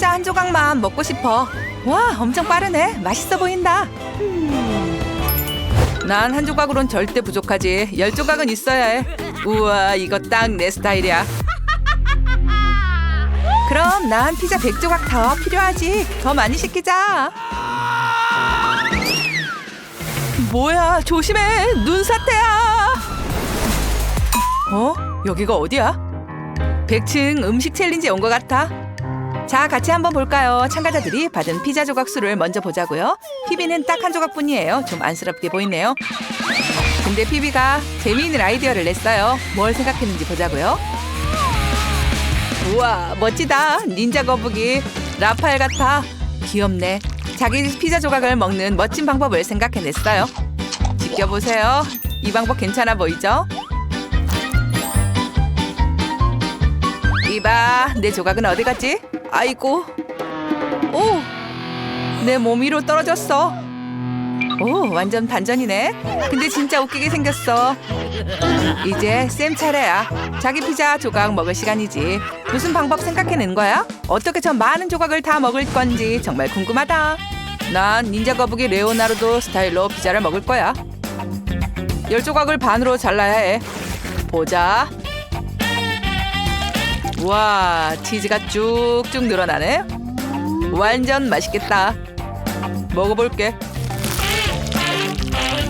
피자 한 조각만 먹고 싶어. 와, 엄청 빠르네. 맛있어 보인다. 난 한 조각으론 절대 부족하지. 열 조각은 있어야 해. 우와, 이거 딱 내 스타일이야. 그럼 난 피자 100조각 더 필요하지. 더 많이 시키자. 뭐야, 조심해. 눈사태야. 어? 여기가 어디야? 100층 음식 챌린지에 온것 같아. 자, 같이 한번 볼까요? 참가자들이 받은 피자 조각 수를 먼저 보자고요. 피비는 딱 한 조각뿐이에요. 좀 안쓰럽게 보이네요. 근데 피비가 재미있는 아이디어를 냈어요. 뭘 생각했는지 보자고요. 우와, 멋지다. 닌자 거북이. 라파엘 같아. 귀엽네. 자기 피자 조각을 먹는 멋진 방법을 생각해냈어요. 지켜보세요. 이 방법 괜찮아 보이죠? 이봐, 내 조각은 어디 갔지? 아이고. 오, 내 몸 위로 떨어졌어. 오, 완전 반전이네. 근데 진짜 웃기게 생겼어. 이제 쌤 차례야. 자기 피자 조각 먹을 시간이지. 무슨 방법 생각해낸 거야? 어떻게 저 많은 조각을 다 먹을 건지 정말 궁금하다. 난 닌자 거북이 레오나르도 스타일로 피자를 먹을 거야. 열 조각을 반으로 잘라야 해. 보자. 와, 치즈가 쭉쭉 늘어나네. 완전 맛있겠다. 먹어볼게.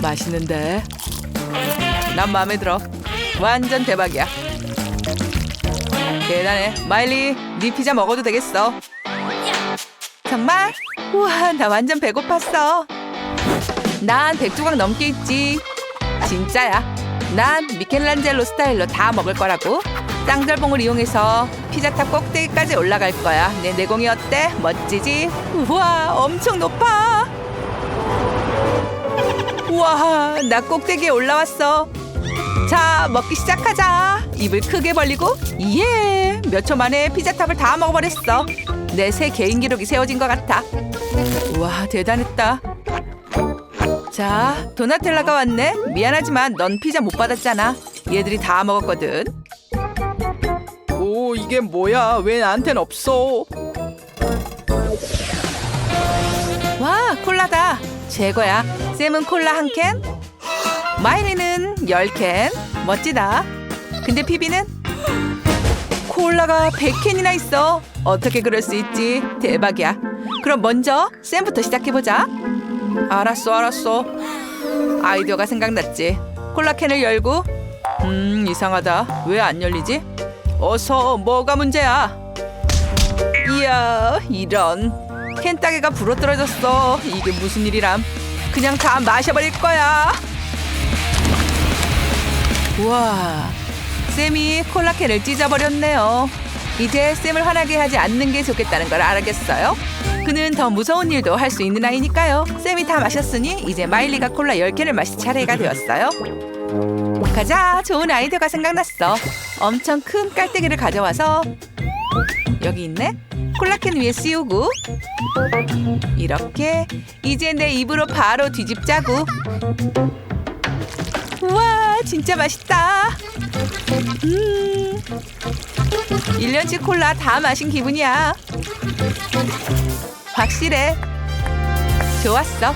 맛있는데. 난 마음에 들어. 완전 대박이야. 대단해. 마일리, 네 피자 먹어도 되겠어. 정말? 우와, 나 완전 배고팠어. 난 100조각 넘게 있지. 진짜야. 난 미켈란젤로 스타일로 다 먹을 거라고. 짱절봉을 이용해서 피자탑 꼭대기까지 올라갈 거야. 내 내공이 어때? 멋지지? 우와, 엄청 높아. 우와, 나 꼭대기에 올라왔어. 자, 먹기 시작하자. 입을 크게 벌리고, 예! 몇 초 만에 피자탑을 다 먹어버렸어. 내 새 개인 기록이 세워진 것 같아. 우와, 대단했다. 자, 도나텔라가 왔네. 미안하지만 넌 피자 못 받았잖아. 얘들이 다 먹었거든. 오, 이게 뭐야? 왜 나한텐 없어? 와, 콜라다. 최고야. 쌤은 콜라 한 캔, 마이리는 열 캔. 멋지다. 근데 피비는 콜라가 100캔이나 있어. 어떻게 그럴 수 있지? 대박이야. 그럼 먼저 쌤부터 시작해보자. 알았어, 알았어. 아이디어가 생각났지. 콜라 캔을 열고, 음, 이상하다. 왜 안 열리지? 어서, 뭐가 문제야? 이야, 이런. 캔 따개가 부러뜨려졌어. 이게 무슨 일이람. 그냥 다 마셔버릴 거야. 우와, 쌤이 콜라 캔을 찢어버렸네요. 이제 쌤을 화나게 하지 않는 게 좋겠다는 걸 알겠어요. 그는 더 무서운 일도 할 수 있는 아이니까요. 쌤이 다 마셨으니 이제 마일리가 콜라 10캔을 마실 차례가 되었어요. 가자, 좋은 아이디어가 생각났어. 엄청 큰 깔때기를 가져와서 여기 있네. 콜라캔 위에 씌우고 이렇게 이제 내 입으로 바로 뒤집자고. 우와, 진짜 맛있다. 음. 1년치 콜라 다 마신 기분이야. 확실해. 좋았어.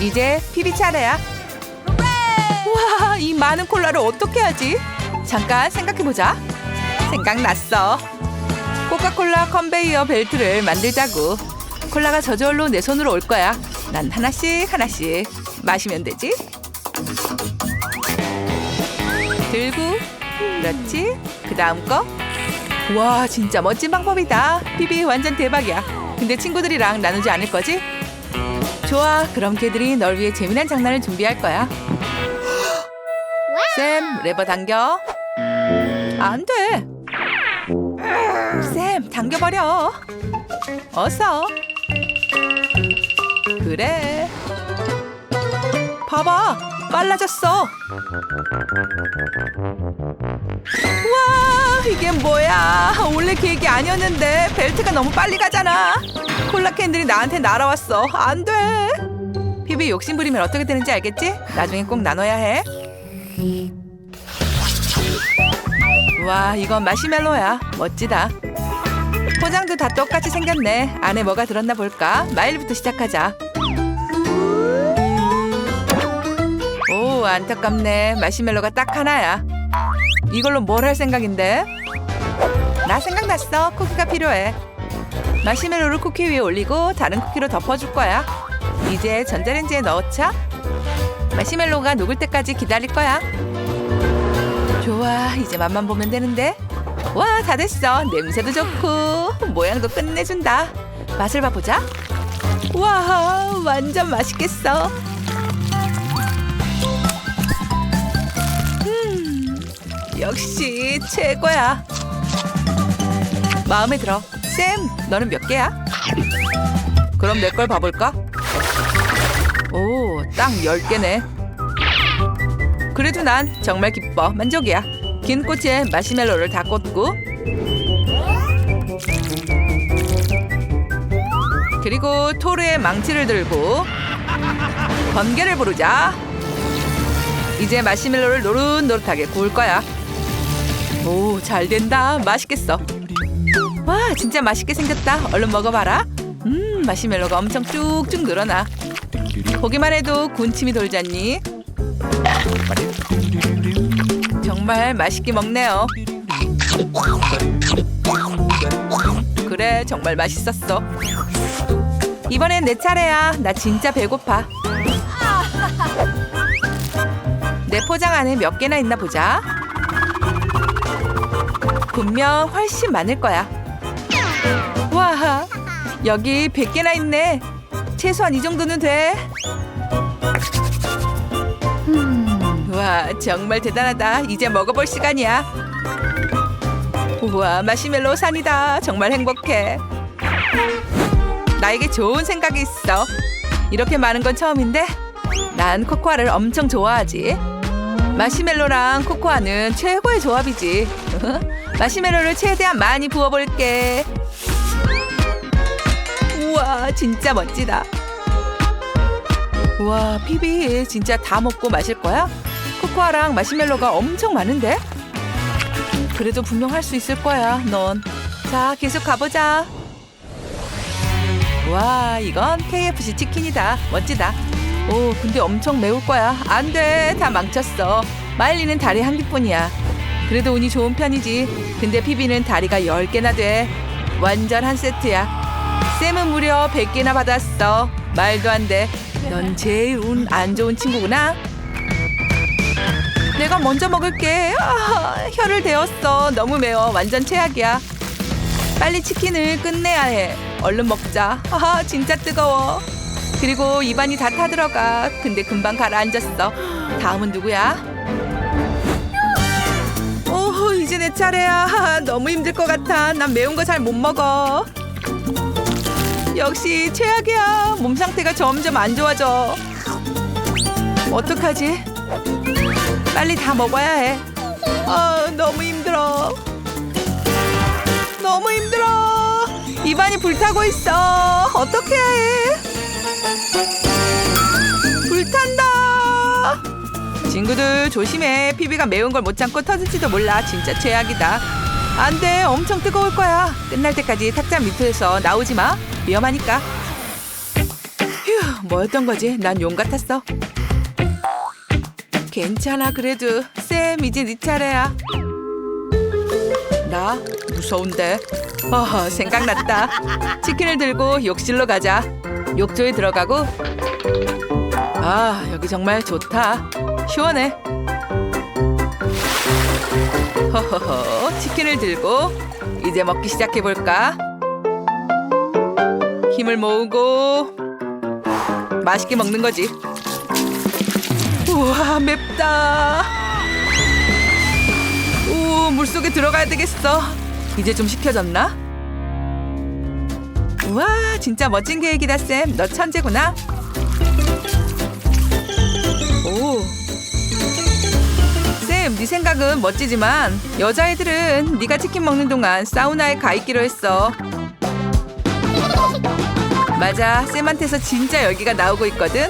이제 피비 차례야. 와, 이 많은 콜라를 어떻게 하지? 잠깐 생각해보자. 생각났어. 코카콜라 컨베이어 벨트를 만들자고. 콜라가 저절로 내 손으로 올 거야. 난 하나씩 하나씩 마시면 되지. 들고, 그렇지. 그 다음 거. 와, 진짜 멋진 방법이다. 피비 완전 대박이야. 근데 친구들이랑 나누지 않을 거지? 좋아, 그럼 걔들이 널 위해 재미난 장난을 준비할 거야. 쌤, 레버 당겨. 안 돼. 쌤, 당겨버려. 어서. 그래. 봐봐, 빨라졌어. 와, 이게 뭐야? 원래 계획이 아니었는데 벨트가 너무 빨리 가잖아. 콜라 캔들이 나한테 날아왔어. 안 돼. 피비 욕심 부리면 어떻게 되는지 알겠지? 나중에 꼭 나눠야 해. 와, 이건 마시멜로야. 멋지다. 포장도 다 똑같이 생겼네. 안에 뭐가 들었나 볼까? 마일부터 시작하자. 오, 안타깝네. 마시멜로가 딱 하나야. 이걸로 뭘 할 생각인데? 나 생각났어. 쿠키가 필요해. 마시멜로를 쿠키 위에 올리고 다른 쿠키로 덮어줄 거야. 이제 전자레인지에 넣어차. 마시멜로가 녹을 때까지 기다릴 거야. 좋아, 이제 맛만 보면 되는데. 와, 다 됐어. 냄새도 좋고 모양도 끝내준다. 맛을 봐보자. 와, 완전 맛있겠어. 음, 역시 최고야. 마음에 들어. 쌤, 너는 몇 개야? 그럼 내 걸 봐볼까? 오, 딱 10개네. 그래도 난 정말 기뻐. 만족이야. 긴 꼬치에 마시멜로를 다 꽂고 그리고 토르의 망치를 들고 번개를 부르자. 이제 마시멜로를 노릇노릇하게 구울 거야. 오, 잘 된다. 맛있겠어. 와, 진짜 맛있게 생겼다. 얼른 먹어봐라. 음, 마시멜로가 엄청 쭉쭉 늘어나. 보기만 해도 군침이 돌잖니? 정말 맛있게 먹네요. 그래, 정말 맛있었어. 이번엔 내 차례야. 나 진짜 배고파. 내 포장 안에 몇 개나 있나 보자. 분명 훨씬 많을 거야. 와, 여기 100개나 있네. 최소한 이 정도는 돼. 음, 와, 정말 대단하다. 이제 먹어볼 시간이야. 우와, 마시멜로 산이다. 정말 행복해. 나에게 좋은 생각이 있어. 이렇게 많은 건 처음인데 난 코코아를 엄청 좋아하지. 마시멜로랑 코코아는 최고의 조합이지. 마시멜로를 최대한 많이 부어볼게. 우와, 진짜 멋지다. 우와, 피비 진짜 다 먹고 마실 거야? 코코아랑 마시멜로가 엄청 많은데? 그래도 분명 할 수 있을 거야, 넌. 자, 계속 가보자. 와, 이건 KFC 치킨이다. 멋지다. 오, 근데 엄청 매울 거야. 안 돼. 다 망쳤어. 마일리는 다리 한 개뿐이야. 그래도 운이 좋은 편이지. 근데 피비는 다리가 10개나 돼. 완전 한 세트야. 쌤은 무려 100개나 받았어. 말도 안 돼. 넌 제일 운 안 좋은 친구구나. 내가 먼저 먹을게. 아, 혀를 데웠어. 너무 매워. 완전 최악이야. 빨리 치킨을 끝내야 해. 얼른 먹자. 아, 진짜 뜨거워. 그리고 입안이 다 타들어가. 근데 금방 가라앉았어. 다음은 누구야? 오, 이제 내 차례야. 아, 너무 힘들 것 같아. 난 매운 거 잘 못 먹어. 역시 최악이야. 몸 상태가 점점 안 좋아져. 어떡하지? 빨리 다 먹어야 해. 아, 너무 힘들어. 너무 힘들어. 입안이 불타고 있어. 어떻게 해? 불탄다. 친구들 조심해. 피비가 매운 걸 못 참고 터질지도 몰라. 진짜 최악이다. 안 돼. 엄청 뜨거울 거야. 끝날 때까지 탁자 밑에서 나오지 마. 위험하니까. 휴, 뭐였던 거지? 난 용 같았어. 괜찮아, 그래도. 쌤, 이제 네 차례야. 나? 무서운데. 어, 생각났다. 치킨을 들고 욕실로 가자. 욕조에 들어가고. 아, 여기 정말 좋다. 시원해. 허허허, 치킨을 들고 이제 먹기 시작해 볼까? 힘을 모으고 맛있게 먹는 거지. 우와, 맵다. 오, 물속에 들어가야 되겠어. 이제 좀 식혀졌나? 우와, 진짜 멋진 계획이다, 쌤. 너 천재구나. 오. 쌤, 네 생각은 멋지지만 여자애들은 네가 치킨 먹는 동안 사우나에 가 있기로 했어. 맞아, 쌤한테서 진짜 열기가 나오고 있거든.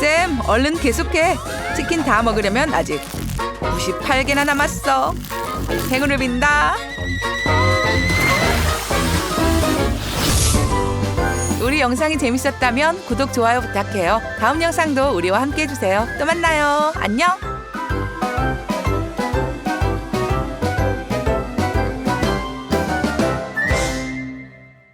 쌤, 얼른 계속해. 치킨 다 먹으려면 아직 98개나 남았어. 행운을 빈다. 우리 영상이 재밌었다면 구독, 좋아요 부탁해요. 다음 영상도 우리와 함께 해주세요. 또 만나요. 안녕!